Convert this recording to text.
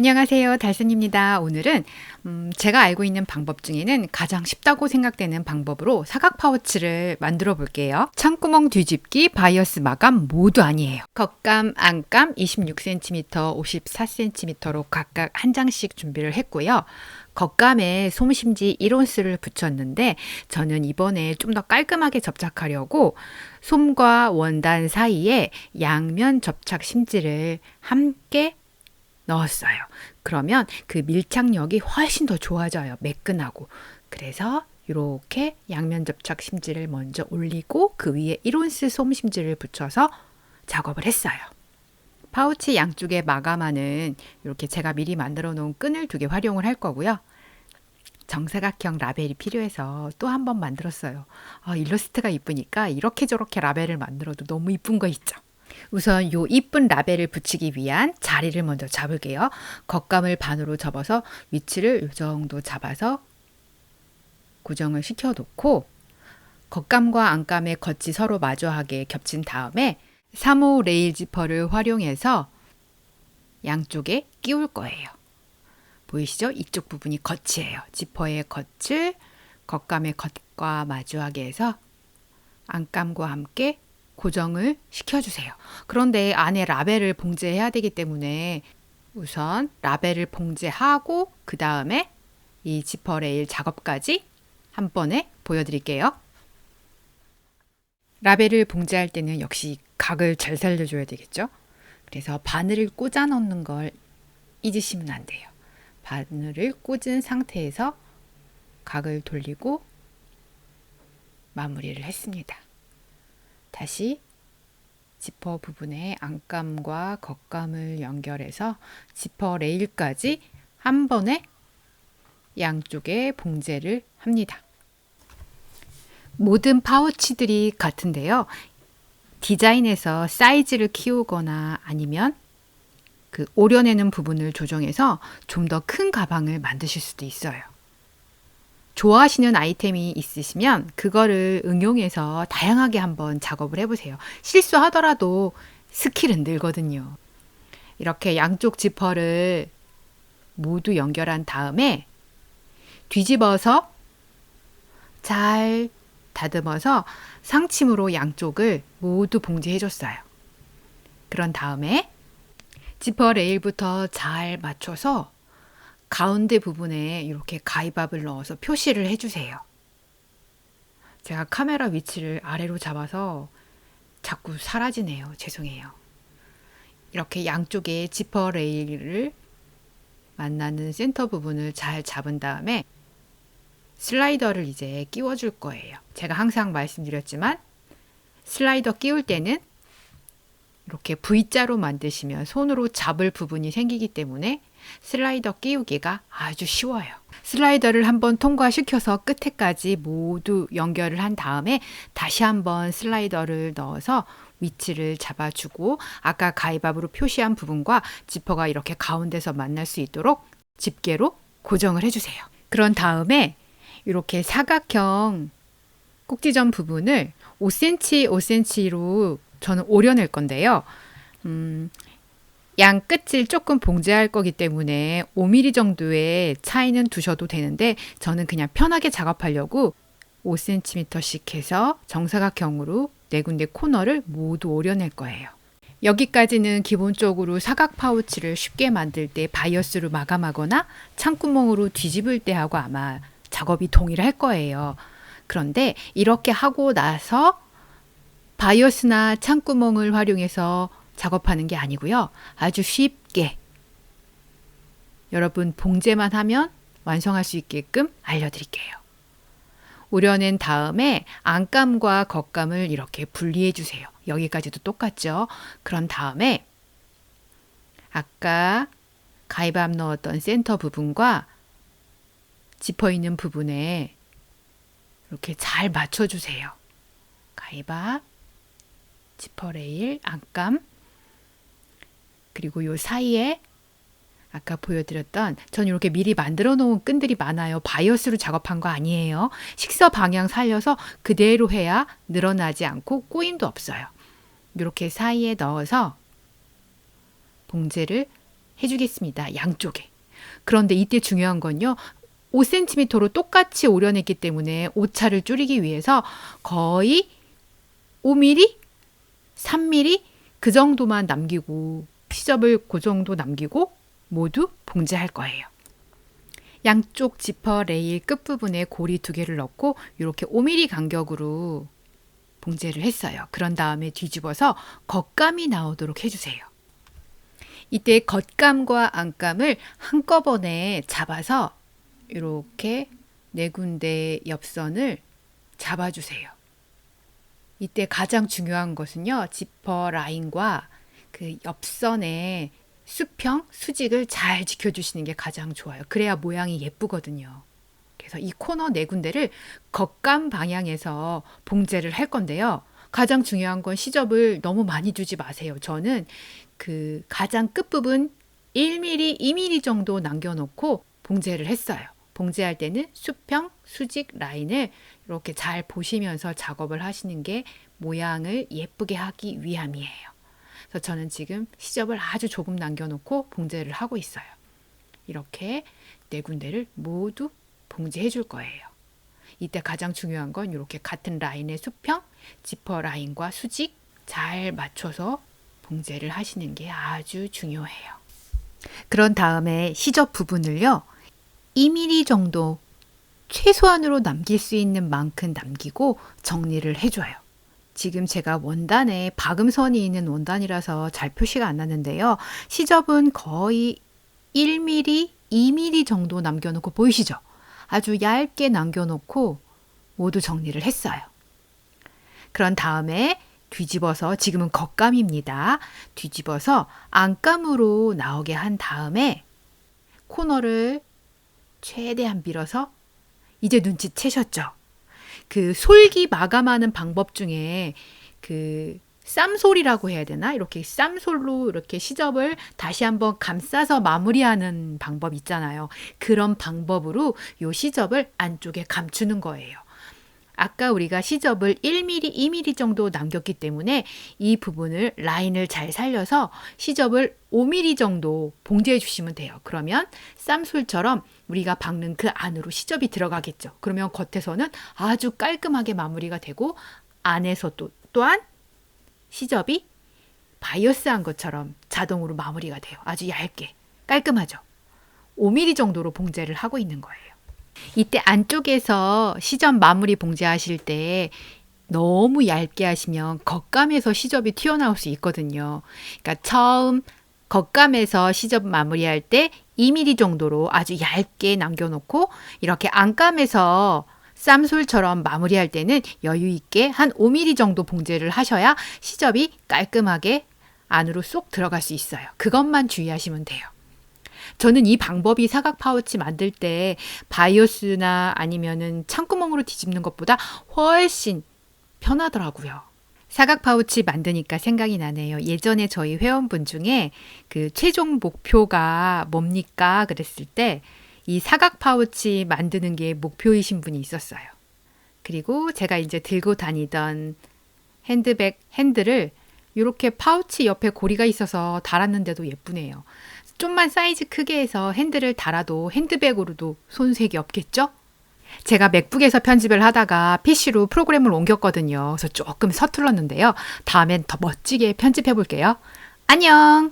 안녕하세요. 달순입니다. 오늘은 음, 제가 알고 있는 방법 중에는 가장 쉽다고 생각되는 방법으로 사각 파우치를 만들어 볼게요. 창구멍 뒤집기, 바이어스 마감 모두 아니에요. 겉감, 안감 26cm, 54cm로 각각 한 장씩 준비를 했고요. 겉감에 솜심지 1온스를 붙였는데 저는 이번에 좀 더 깔끔하게 접착하려고 솜과 원단 사이에 양면 접착 심지를 함께 넣었어요. 그러면 그 밀착력이 훨씬 더 좋아져요. 매끈하고. 그래서 이렇게 양면 접착 심지를 먼저 올리고 그 위에 1온스 솜 심지를 붙여서 작업을 했어요. 파우치 양쪽에 마감하는 이렇게 제가 미리 만들어 놓은 끈을 두 개 활용을 할 거고요. 정사각형 라벨이 필요해서 또 한 번 만들었어요. 아, 일러스트가 이쁘니까 이렇게 저렇게 라벨을 만들어도 너무 이쁜 거 있죠. 우선 요 이쁜 라벨을 붙이기 위한 자리를 먼저 잡을게요. 겉감을 반으로 접어서 위치를 이 정도 잡아서 고정을 시켜 놓고 겉감과 안감의 겉이 서로 마주하게 겹친 다음에 3호 레일 지퍼를 활용해서 양쪽에 끼울 거예요. 보이시죠? 이쪽 부분이 겉이에요. 지퍼의 겉을 겉감의 겉과 마주하게 해서 안감과 함께 고정을 시켜주세요. 그런데 안에 라벨을 봉제해야 되기 때문에 우선 라벨을 봉제하고 그 다음에 이 지퍼 레일 작업까지 한 번에 보여드릴게요. 라벨을 봉제할 때는 역시 각을 잘 살려줘야 되겠죠? 그래서 바늘을 꽂아 넣는 걸 잊으시면 안 돼요. 바늘을 꽂은 상태에서 각을 돌리고 마무리를 했습니다. 다시 지퍼 부분에 안감과 겉감을 연결해서 지퍼 레일까지 한 번에 양쪽에 봉제를 합니다. 모든 파우치들이 같은데요. 디자인에서 사이즈를 키우거나 아니면 그 오려내는 부분을 조정해서 좀 더 큰 가방을 만드실 수도 있어요. 좋아하시는 아이템이 있으시면 그거를 응용해서 다양하게 한번 작업을 해보세요. 실수하더라도 스킬은 늘거든요. 이렇게 양쪽 지퍼를 모두 연결한 다음에 뒤집어서 잘 다듬어서 상침으로 양쪽을 모두 봉제해줬어요. 그런 다음에 지퍼 레일부터 잘 맞춰서 가운데 부분에 이렇게 가위밥을 넣어서 표시를 해주세요. 제가 카메라 위치를 아래로 잡아서 자꾸 사라지네요. 죄송해요. 이렇게 양쪽에 지퍼 레일을 만나는 센터 부분을 잘 잡은 다음에 슬라이더를 이제 끼워줄 거예요. 제가 항상 말씀드렸지만 슬라이더 끼울 때는 이렇게 V자로 만드시면 손으로 잡을 부분이 생기기 때문에 슬라이더 끼우기가 아주 쉬워요. 슬라이더를 한번 통과시켜서 끝에까지 모두 연결을 한 다음에 다시 한번 슬라이더를 넣어서 위치를 잡아주고 아까 가위밥으로 표시한 부분과 지퍼가 이렇게 가운데서 만날 수 있도록 집게로 고정을 해주세요. 그런 다음에 이렇게 사각형 꼭지점 부분을 5cm, 5cm로 저는 오려낼 건데요. 음, 양 끝을 조금 봉제할 거기 때문에 5mm 정도의 차이는 두셔도 되는데 저는 그냥 편하게 작업하려고 5cm씩 해서 정사각형으로 네 군데 코너를 모두 오려낼 거예요. 여기까지는 기본적으로 사각 파우치를 쉽게 만들 때 바이어스로 마감하거나 창구멍으로 뒤집을 때 하고 아마 작업이 동일할 거예요. 그런데 이렇게 하고 나서 바이어스나 창구멍을 활용해서 작업하는 게 아니고요. 아주 쉽게 여러분 봉제만 하면 완성할 수 있게끔 알려드릴게요. 우려낸 다음에 안감과 겉감을 이렇게 분리해 주세요. 여기까지도 똑같죠? 그런 다음에 아까 가위밥 넣었던 센터 부분과 짚어 있는 부분에 이렇게 잘 맞춰주세요. 가위밥, 지퍼 레일, 안감, 그리고 요 사이에 아까 보여드렸던 전 이렇게 미리 만들어 놓은 끈들이 많아요. 바이어스로 작업한 거 아니에요. 식서 방향 살려서 그대로 해야 늘어나지 않고 꼬임도 없어요. 이렇게 사이에 넣어서 봉제를 해주겠습니다. 양쪽에. 그런데 이때 중요한 건요. 5cm로 똑같이 오려냈기 때문에 오차를 줄이기 위해서 거의 5mm, 3mm 그 정도만 남기고 시접을 그 정도 남기고 모두 봉제할 거예요. 양쪽 지퍼 레일 끝부분에 고리 두 개를 넣고 이렇게 5mm 간격으로 봉제를 했어요. 그런 다음에 뒤집어서 겉감이 나오도록 해주세요. 이때 겉감과 안감을 한꺼번에 잡아서 이렇게 네 군데 옆선을 잡아주세요. 이때 가장 중요한 것은요, 지퍼 라인과 그 옆선의 수평, 수직을 잘 지켜주시는 게 가장 좋아요. 그래야 모양이 예쁘거든요. 그래서 이 코너 네 군데를 겉감 방향에서 봉제를 할 건데요. 가장 중요한 건 시접을 너무 많이 주지 마세요. 저는 그 가장 끝부분 1mm, 2mm 정도 남겨놓고 봉제를 했어요. 봉제할 때는 수평, 수직 라인을 이렇게 잘 보시면서 작업을 하시는 게 모양을 예쁘게 하기 위함이에요. 그래서 저는 지금 시접을 아주 조금 남겨놓고 봉제를 하고 있어요. 이렇게 네 군데를 모두 봉제해 줄 거예요. 이때 가장 중요한 건 이렇게 같은 라인의 수평, 지퍼 라인과 수직 잘 맞춰서 봉제를 하시는 게 아주 중요해요. 그런 다음에 시접 부분을요. 2mm 정도 최소한으로 남길 수 있는 만큼 남기고 정리를 해줘요. 지금 제가 원단에 박음선이 있는 원단이라서 잘 표시가 안 나는데요. 시접은 거의 1mm, 2mm 정도 남겨놓고 보이시죠? 아주 얇게 남겨놓고 모두 정리를 했어요. 그런 다음에 뒤집어서 지금은 겉감입니다. 뒤집어서 안감으로 나오게 한 다음에 코너를 최대한 밀어서 이제 눈치채셨죠? 그 솔기 마감하는 방법 중에 그 쌈솔이라고 해야 되나? 이렇게 쌈솔로 이렇게 시접을 다시 한번 감싸서 마무리하는 방법 있잖아요. 그런 방법으로 요 시접을 안쪽에 감추는 거예요. 아까 우리가 시접을 1mm, 2mm 정도 남겼기 때문에 이 부분을 라인을 잘 살려서 시접을 5mm 정도 봉제해 주시면 돼요. 그러면 쌈솔처럼 우리가 박는 그 안으로 시접이 들어가겠죠. 그러면 겉에서는 아주 깔끔하게 마무리가 되고 안에서 또 또한 시접이 바이어스한 것처럼 자동으로 마무리가 돼요. 아주 얇게 깔끔하죠. 5mm 정도로 봉제를 하고 있는 거예요. 이때 안쪽에서 시접 마무리 봉제하실 때 너무 얇게 하시면 겉감에서 시접이 튀어나올 수 있거든요. 그러니까 처음 겉감에서 시접 마무리할 때 2mm 정도로 아주 얇게 남겨놓고 이렇게 안감에서 쌈솔처럼 마무리할 때는 여유 있게 한 5mm 정도 봉제를 하셔야 시접이 깔끔하게 안으로 쏙 들어갈 수 있어요. 그것만 주의하시면 돼요. 저는 이 방법이 사각 파우치 만들 때 바이오스나 아니면은 창구멍으로 뒤집는 것보다 훨씬 편하더라고요. 사각 파우치 만드니까 생각이 나네요. 예전에 저희 회원분 중에 그 최종 목표가 뭡니까? 그랬을 때 이 사각 파우치 만드는 게 목표이신 분이 있었어요. 그리고 제가 이제 들고 다니던 핸드백 핸들을 이렇게 파우치 옆에 고리가 있어서 달았는데도 예쁘네요. 좀만 사이즈 크게 해서 핸들을 달아도 핸드백으로도 손색이 없겠죠? 제가 맥북에서 편집을 하다가 PC로 프로그램을 옮겼거든요. 그래서 조금 서툴렀는데요. 다음엔 더 멋지게 편집해 볼게요. 안녕!